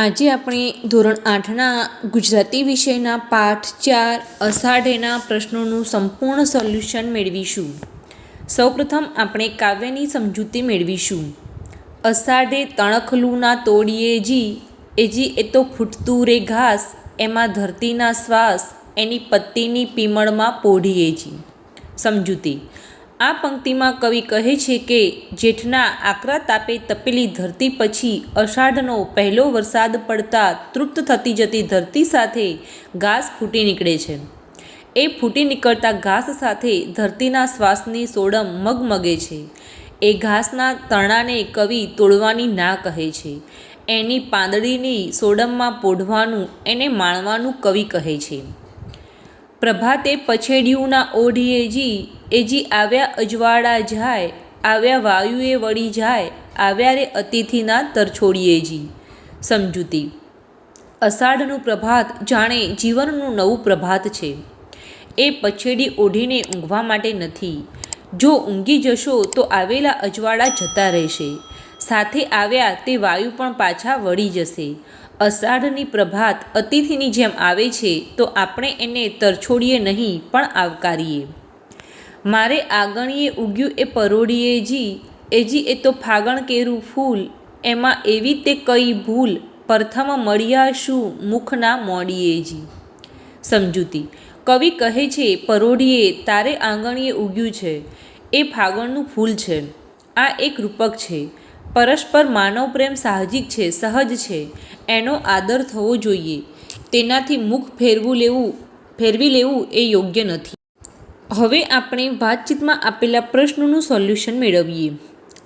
આજે આપણે ધોરણ આઠના ગુજરાતી વિષયના પાઠ ચાર અષાઢેના પ્રશ્નોનું સંપૂર્ણ સોલ્યુશન મેળવીશું. સૌપ્રથમ આપણે કાવ્યની સમજૂતી મેળવીશું. અષાઢે તણખલુના તોડીએ જી એજી એ તો ફૂટતું રે ઘાસ, એમાં ધરતીના શ્વાસ, એની પત્તીની પીમળમાં પોઢીએ જી. સમજૂતી. આ પંક્તિમાં કવિ કહે છે કે, જેઠના આકરા તાપે તપેલી ધરતી પછી અષાઢનો પહેલો વરસાદ પડતા તૃપ્ત થતી જતી ધરતી સાથે ઘાસ ફૂટી નીકળે છે. એ ફૂટી નીકળતા ઘાસ સાથે ધરતીના શ્વાસની સોડમ મગમગે છે. એ ઘાસના તણાને કવિ તોડવાની ના કહે છે. એની પાંદડીની સોડમમાં પોઢવાનું એને માણવાનું કવિ કહે છે. પ્રભાતે પછેડિયુંના ઓઢીએ જી એજી આવ્યા અજવાળા જાય, આવ્યા વાયુએ વળી જાય, આવ્યા રે અતિથિના તરછોડીએ જી. સમજૂતી. અષાઢનું પ્રભાત જાણે જીવનનું નવું પ્રભાત છે. એ પછેડી ઓઢીને ઊંઘવા માટે નથી. જો ઊંઘી જશો તો આવેલા અજવાળા જતા રહેશે. સાથે આવ્યા તે વાયુ પણ પાછા વળી જશે. અષાઢની પ્રભાત અતિથિની જેમ આવે છે તો આપણે એને તરછોડીએ નહીં, પણ આવકારીએ. મારે આગણીએ ઉગ્યું એ પરોળીએ જી એજી એ તો ફાગણ કેરું ફૂલ, એમાં એવી તે કઈ ભૂલ, પ્રથમ મળ્યા શું, મુખના મોડીએ જી. સમજૂતી, કવિ કહે છે પરોઢીએ તારે આંગણીએ ઉગ્યું છે, એ ફાગણનું ફૂલ છે, આ એક રૂપક છે, પરસ્પર માનવ પ્રેમ સાહજિક છે, સહજ છે, એનો આદર થવો જોઈએ, તેનાથી મુખ ફેરવું લેવું, ફેરવી લેવું એ યોગ્ય નથી. હવે આપણે વાતચીતમાં આપેલા પ્રશ્નોનું સોલ્યુશન મેળવીએ.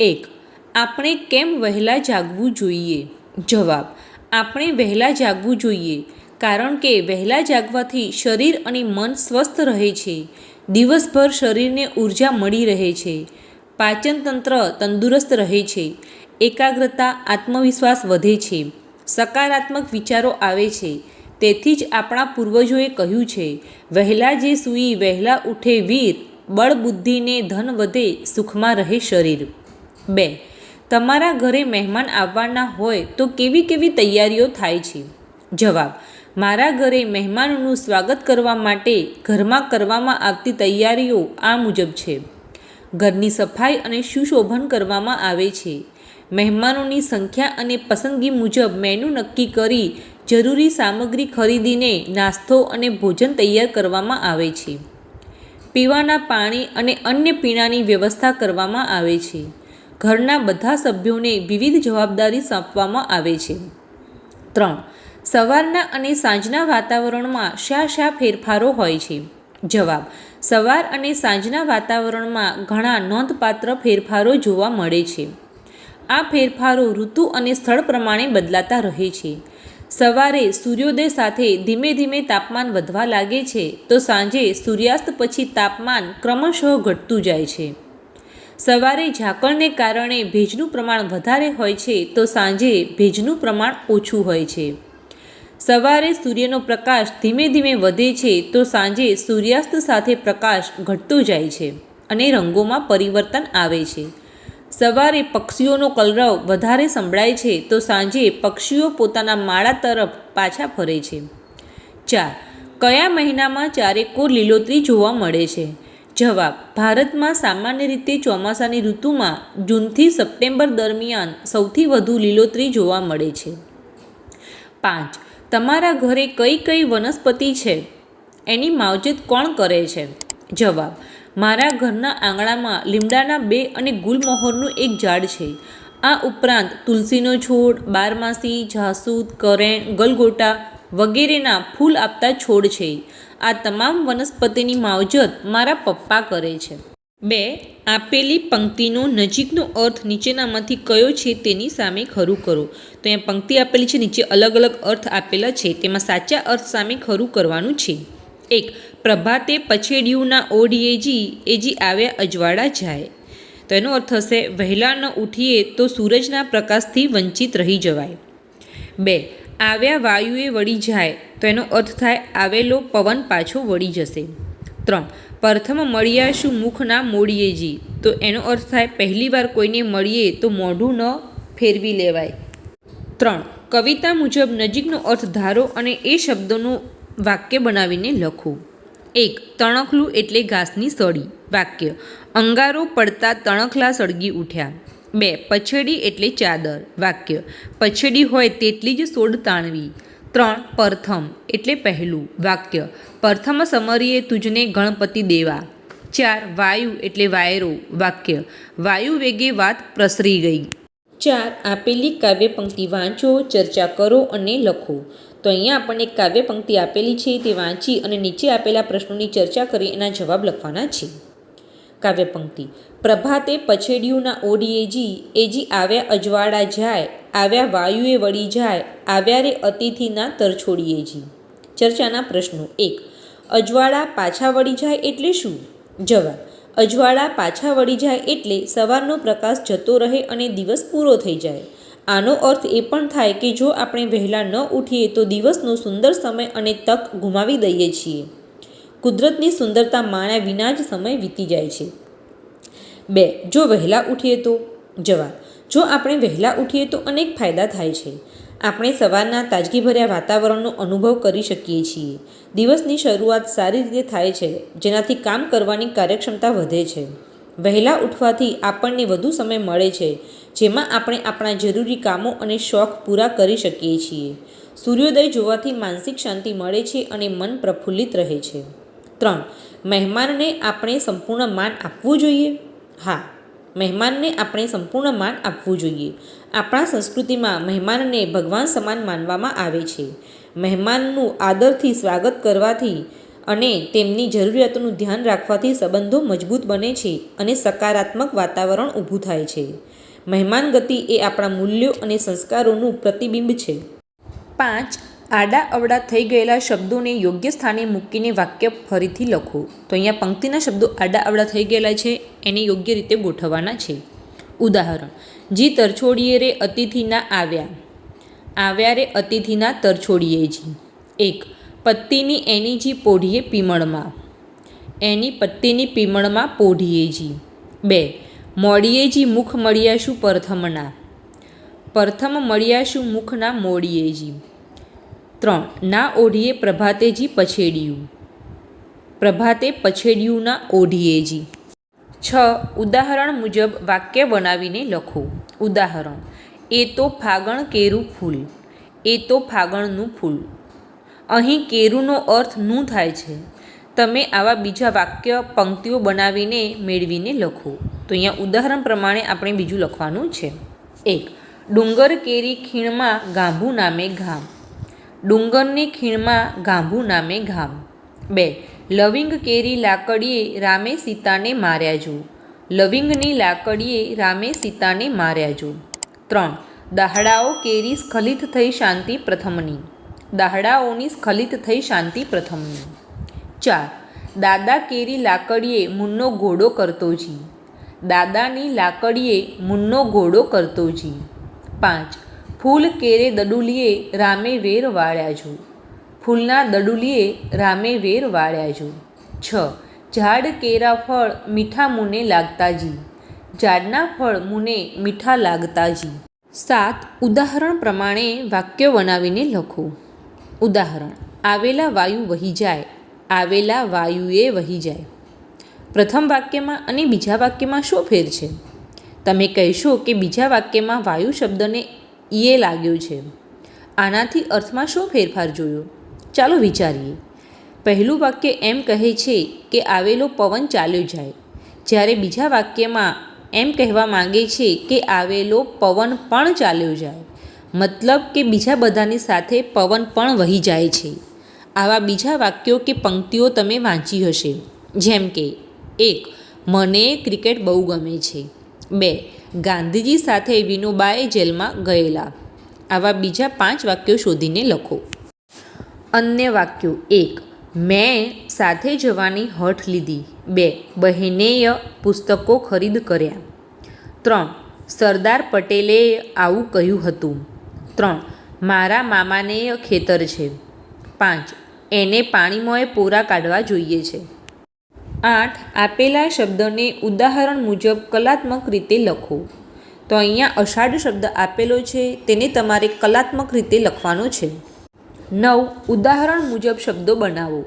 એક, આપણે કેમ વહેલા જાગવું જોઈએ? જવાબ, આપણે વહેલા જાગવું જોઈએ, કારણ કે વહેલા જાગવાથી શરીર અને મન સ્વસ્થ રહે છે. દિવસભર શરીરને ઊર્જા મળી રહે છે. પાચનતંત્ર તંદુરસ્ત રહે છે. એકાગ્રતા, આત્મવિશ્વાસ વધે છે. સકારાત્મક વિચારો આવે છે. તેથી જ આપણા પૂર્વજોએ કહ્યું છે, વહેલા જે સૂઈ, વહેલા ઉઠે વીર બળબુદ્ધિને ધન વધે, સુખમાં રહે શરીર. બે, તમારા ઘરે મહેમાન આવવાના હોય તો કેવી કેવી તૈયારીઓ થાય છે? જવાબ, મારા ઘરે મહેમાનોનું સ્વાગત કરવા માટે ઘરમાં કરવામાં આવતી તૈયારીઓ આ મુજબ છે. ઘરની સફાઈ અને સુશોભન કરવામાં આવે છે. મહેમાનોની સંખ્યા અને પસંદગી મુજબ મેનુ નક્કી કરી જરૂરી સામગ્રી ખરીદીને નાસ્તો અને ભોજન તૈયાર કરવામાં આવે છે. પીવાના પાણી અને અન્ય પીણાની વ્યવસ્થા કરવામાં આવે છે. ઘરના બધા સભ્યોને વિવિધ જવાબદારી સોંપવામાં આવે છે. ત્રણ. સવારના અને સાંજના વાતાવરણમાં શા શા ફેરફારો હોય છે? જવાબ. સવાર અને સાંજના વાતાવરણમાં ઘણા નોંધપાત્ર ફેરફારો જોવા મળે છે. આ ફેરફારો ઋતુ અને સ્થળ પ્રમાણે બદલાતા રહે છે. સવારે સૂર્યોદય સાથે ધીમે ધીમે તાપમાન વધવા લાગે છે, તો સાંજે સૂર્યાસ્ત પછી તાપમાન ક્રમશઃ ઘટતું જાય છે. સવારે ઝાકળને કારણે ભેજનું પ્રમાણ વધારે હોય છે, તો સાંજે ભેજનું પ્રમાણ ઓછું હોય છે. સવારે સૂર્યનો પ્રકાશ ધીમે ધીમે વધે છે તો સાંજે સૂર્યાસ્ત સાથે પ્રકાશ ઘટતો જાય છે અને રંગોમાં પરિવર્તન આવે છે. સવારે પક્ષીઓનો કલરવ વધારે સંભળાય છે તો સાંજે પક્ષીઓ પોતાના માળા તરફ પાછા ફરે છે. ચાર, કયા મહિનામાં ચારેકોર લીલોતરી જોવા મળે છે? જવાબ, ભારતમાં સામાન્ય રીતે ચોમાસાની ઋતુમાં જૂનથી સપ્ટેમ્બર દરમિયાન સૌથી વધુ લીલોતરી જોવા મળે છે. પાંચ તમારા ઘરે કઈ કઈ વનસ્પતિ છે? એની માવજત કોણ કરે છે? જવાબ, મારા ઘરના આંગણામાં લીમડાના બે અને ગુલમહોરનું એક ઝાડ છે. આ ઉપરાંત તુલસીનો છોડ, બારમાસી, જાસૂદ, કરેણ, ગલગોટા વગેરેના ફૂલ આપતા છોડ છે. આ તમામ વનસ્પતિની માવજત મારા પપ્પા કરે છે. બે, આપેલી પંક્તિનો નજીકનો અર્થ નીચેનામાંથી કયો છે તેની સામે ખરું કરો. તો અહીંયા પંક્તિ આપેલી છે, નીચે અલગ અલગ અર્થ આપેલા છે, તેમાં સાચા અર્થ સામે ખરું કરવાનું છે. એક, પ્રભાતે પછેડિયુંના ઓઢીએ જી એજી આવ્યા અજવાળા જાય. તો એનો અર્થ હશે, વહેલા ન ઉઠીએ તો સૂરજના પ્રકાશથી વંચિત રહી જવાય. બે, આવ્યા વાયુએ વળી જાય, તો એનો અર્થ થાય, આવેલો પવન પાછો વળી જશે. ત્રણ પ્રથમ મળ્યા શું મુખ ના મોડીએ જી તો એનો અર્થ થાય પહેલી વાર કોઈને મળીએ તો મોઢું ન ફેરવી લેવાય. ત્રણ, કવિતા મુજબ નજીકનો અર્થ ધારો અને એ શબ્દોનું વાક્ય બનાવીને લખો. એક, તણખલું એટલે ઘાસની સળી. વાક્ય, અંગારો પડતા તણખલા સળગી ઉઠ્યા. બે, પછેડી એટલે ચાદર. વાક્ય, પછેડી હોય તેટલી જ સોડ તાણવી. ત્રણ પ્રથમ, એટલે પહેલું, વાક્ય. પ્રથમ સમરીએ તુજને ગણપતિ દેવા. ચાર, વાયુ, એટલે વાયરો, વાક્ય. વાયુ વેગે વાત પ્રસરી ગઈ. ચાર, આપેલી કાવ્ય પંક્તિ વાંચો, ચર્ચા કરો અને લખો. તો અહીંયા આપણને એક કાવ્ય પંક્તિ આપેલી છે, તે વાંચી અને નીચે આપેલા પ્રશ્નોની ચર્ચા કરી એના જવાબ લખવાના છે. કાવ્ય પંક્તિ. પ્રભાતે પછેડિયુંના ઓડીએજી, એજી આવ્યા અજવાળા જાય આવ્યા વાયુએ વળી જાય આવ્યા રે અતિથિના તરછોડીએ જી. ચર્ચાના પ્રશ્નો. એક, અજવાળા પાછા વળી જાય એટલે શું? જવાબ, અજવાળા પાછા વળી જાય એટલે સવારનો પ્રકાશ જતો રહે અને દિવસ પૂરો થઈ જાય. આનો અર્થ એ પણ થાય કે જો આપણે વહેલા ન ઉઠીએ તો દિવસનો સુંદર સમય અને તક ગુમાવી દઈએ છીએ. કુદરતની સુંદરતા માણ્યા વિના જ સમય વીતી જાય છે. બે, જો વહેલા ઉઠીએ તો? જવાબ જો આપણે વહેલા ઉઠીએ તો અનેક ફાયદા થાય છે. આપણે સવારના તાજગીભર્યા વાતાવરણનો અનુભવ કરી શકીએ છીએ. દિવસની શરૂઆત સારી રીતે થાય છે, જેનાથી કામ કરવાની કાર્યક્ષમતા વધે છે. વહેલા ઉઠવાથી આપણને વધુ સમય મળે છે, જેમાં આપણે આપણા જરૂરી કામો અને શોખ પૂરા કરી શકીએ છીએ. સૂર્યોદય જોવાથી માનસિક શાંતિ મળે છે અને મન પ્રફુલ્લિત રહે છે. ત્રણ, મહેમાનને આપણે સંપૂર્ણ માન આપવું જોઈએ? હા મહેમાનને આપણે સંપૂર્ણ માન આપવું જોઈએ. આપણા સંસ્કૃતિમાં મહેમાનને ભગવાન સમાન માનવામાં આવે છે. મહેમાનનું આદરથી સ્વાગત કરવાથી અને તેમની જરૂરિયાતોનું ધ્યાન રાખવાથી સંબંધો મજબૂત બને છે અને સકારાત્મક વાતાવરણ ઊભું થાય છે. મહેમાન ગતિ એ આપણા મૂલ્યો અને સંસ્કારોનું પ્રતિબિંબ છે. પાંચ આડા અવડા થઈ ગયેલા શબ્દોને યોગ્ય સ્થાને મૂકીને વાક્ય ફરીથી લખો. તો અહીંયા પંક્તિના શબ્દો આડા અવડા થઈ ગયેલા છે, એને યોગ્ય રીતે ગોઠવવાના છે. ઉદાહરણ, જી તરછોડીએ રે અતિથિના આવ્યા. આવ્યા રે અતિથિના તરછોડીએ જી. એક, પત્તીની એની જી પોઢીએ પીમળમાં. એની પત્તીની પીમળમાં પોઢીએ જી. બે, મોડીએ જી મુખ મળ્યાશું પ્રથમના? પ્રથમ મળ્યાશું મુખના મોડીએ જી. ત્રણ. ના ઓઢીએ પ્રભાતેજી પછેડિયું. પ્રભાતે પછેડિયુંના ઓઢીએજી. છ. ઉદાહરણ મુજબ વાક્ય બનાવીને લખો. ઉદાહરણ. એ તો ફાગણ કેરું ફૂલ. એ તો ફાગણનું ફૂલ. અહીં કેરુંનો અર્થનું થાય છે. તમે આવા બીજા વાક્ય, પંક્તિઓ બનાવીને મેળવીને લખો. તો અહીંયા ઉદાહરણ પ્રમાણે આપણે બીજું લખવાનું છે. એક. ડુંગર કેરી ખીણમાં ગાંભુ નામે ઘામ ડુંગરની ખીણમાં ગાંભુ નામે ઘામ બે, લવિંગ કેરી લાકડીએ રામે સીતાને માર્યા જો. લવિંગની લાકડીએ રામે સીતાને માર્યા જો. ત્રણ, દાહડાઓ કેરી સ્ખલિત થઈ શાંતિ પ્રથમની. દાહડાઓની સ્ખલિત થઈ શાંતિ પ્રથમની. ચાર, દાદા કેરી લાકડીએ મુન્નો ઘોડો કરતો જી. દાદાની લાકડીએ મુન્નો ઘોડો કરતો જી. પાંચ ફૂલ કેરે દડુલીએ રામે વેર વાળ્યા જો. ફૂલના દડુલીએ રામે વેર વાળ્યા જો. છ. ઝાડ કેરા ફળ મીઠા મુને લાગતાજી ઝાડના ફળ મુને મીઠા લાગતાજી સાત. ઉદાહરણ પ્રમાણે વાક્ય બનાવીને લખો. ઉદાહરણ. આવેલા વાયુ વહી જાય. આવેલા વાયુએ વહી જાય. પ્રથમ વાક્યમાં અને બીજા વાક્યમાં શું ફેર છે? તમે કહેશો કે બીજા વાક્યમાં વાયુ શબ્દને ઈએ લાગ્યો છે. આનાથી અર્થમાં શું ફેરફાર જોયો? ચાલો વિચારીએ. પહેલું વાક્ય એમ કહે છે કે આવેલો પવન ચાલ્યો જાય. જ્યારે બીજા વાક્યમાં એમ કહેવા માંગે છે કે આવેલો પવન પણ ચાલ્યો જાય. મતલબ કે બીજા બધાની સાથે પવન પણ વહી જાય છે. આવા બીજા વાક્યો કે પંક્તિઓ તમે વાંચી હશે. જેમ કે, એક, મને ક્રિકેટ બહુ ગમે છે. બે. ગાંધીજી સાથે વિનોબાએ જેલમાં ગયેલા. આવા બીજા પાંચ વાક્યો શોધીને લખો. અન્ય વાક્યો. એક. મેં સાથે જવાની હઠ લીધી. બે. બહેનેય પુસ્તકો ખરીદ કર્યા. ત્રણ. સરદાર પટેલે આવું કહ્યું હતું. ત્રણ. મારા મામાને ખેતર છે. પાંચ. એને પાણીમાંએ પૂરા કાઢવા જોઈએ છે. આઠ આપેલા શબ્દને ઉદાહરણ મુજબ કલાત્મક રીતે લખો. તો અહીંયા અષાઢ શબ્દ આપેલો છે, તેને તમારે કલાત્મક રીતે લખવાનો છે. નવ, ઉદાહરણ મુજબ શબ્દો બનાવો.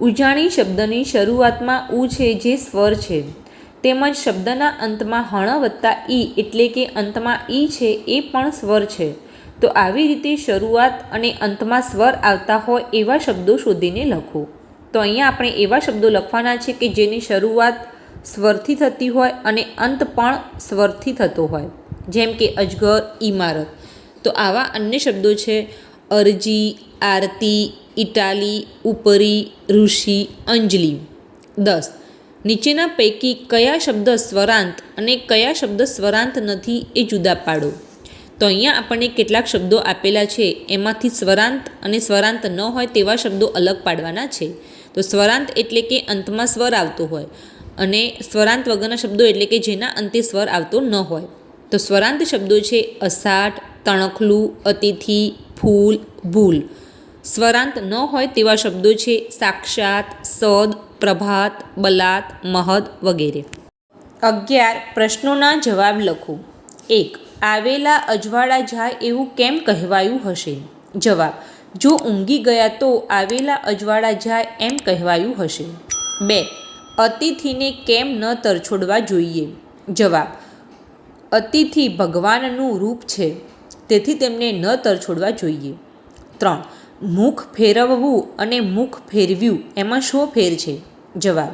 ઉજાણી શબ્દની શરૂઆતમાં ઉ છે જે સ્વર છે. તેમજ શબ્દના અંતમાં હણ વત્તા ઈ એટલે કે અંતમાં ઈ છે એ પણ સ્વર છે. તો આવી રીતે શરૂઆત અને અંતમાં સ્વર આવતા હોય એવા શબ્દો શોધીને લખો. તો અહીંયા આપણે એવા શબ્દો લખવાના છે કે જેની શરૂઆત સ્વરથી થતી હોય અને અંત પણ સ્વરથી થતો હોય. જેમ કે અજગર ઇમારત તો આવા અન્ય શબ્દો છે. અરજી, આરતી, ઇટાલી, ઉપરી, ઋષિ, અંજલિ. દસ. નીચેના પૈકી કયા શબ્દ સ્વરાંત અને કયા શબ્દ સ્વરાંત નથી એ જુદા પાડો. તો અહીંયા આપણને કેટલાક શબ્દો આપેલા છે. એમાંથી સ્વરાંત અને સ્વરાંત ન હોય તેવા શબ્દો અલગ પાડવાના છે. તો સ્વરાંત એટલે કે અંતમાં સ્વર આવતો હોય અને સ્વરાંત વગરના શબ્દો એટલે કે જેના અંતે સ્વર આવતો ન હોય. તો સ્વરાંત શબ્દો છે અષાઢ, તણખલું, અતિથિ, ફૂલ, ભૂલ. સ્વરાંત ન હોય તેવા શબ્દો છે સાક્ષાત, સદ, પ્રભાત, બલાત, મહદ વગેરે. અગિયાર, પ્રશ્નોના જવાબ લખો. એક, આવેલા અજવાળા જાય એવું કેમ કહેવાયું હશે? જવાબ જો ઊંઘી ગયા તો આવેલા અજવાળા જાય એમ કહેવાયું હશે. બે, અતિથિને કેમ ન તરછોડવા જોઈએ? જવાબ, અતિથિ ભગવાનનું રૂપ છે, તેથી તેમને ન તરછોડવા જોઈએ. ત્રણ, મુખ ફેરવવું અને મુખ ફેરવ્યું એમાં શો ફેર છે? જવાબ,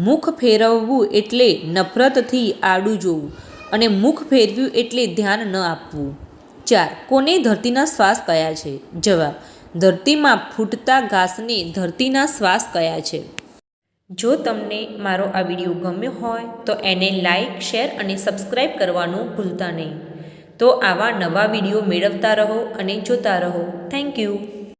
મુખ ફેરવવું એટલે નફરતથી આડું જોવું અને મુખ ફેરવ્યું એટલે ધ્યાન ન આપવું. ચાર, કોને ધરતીના શ્વાસ કયા છે? જવાબ ધરતીમાં ફૂટતા ઘાસને ધરતીના શ્વાસ કયા છે? જો તમને મારો આ વીડિયો ગમ્યો હોય, તો એને લાઈક, શેર અને સબસ્ક્રાઈબ કરવાનું ભૂલતા નહીં. તો આવા નવા વીડિયો મેળવતા રહો અને જોતા રહો. Thank you.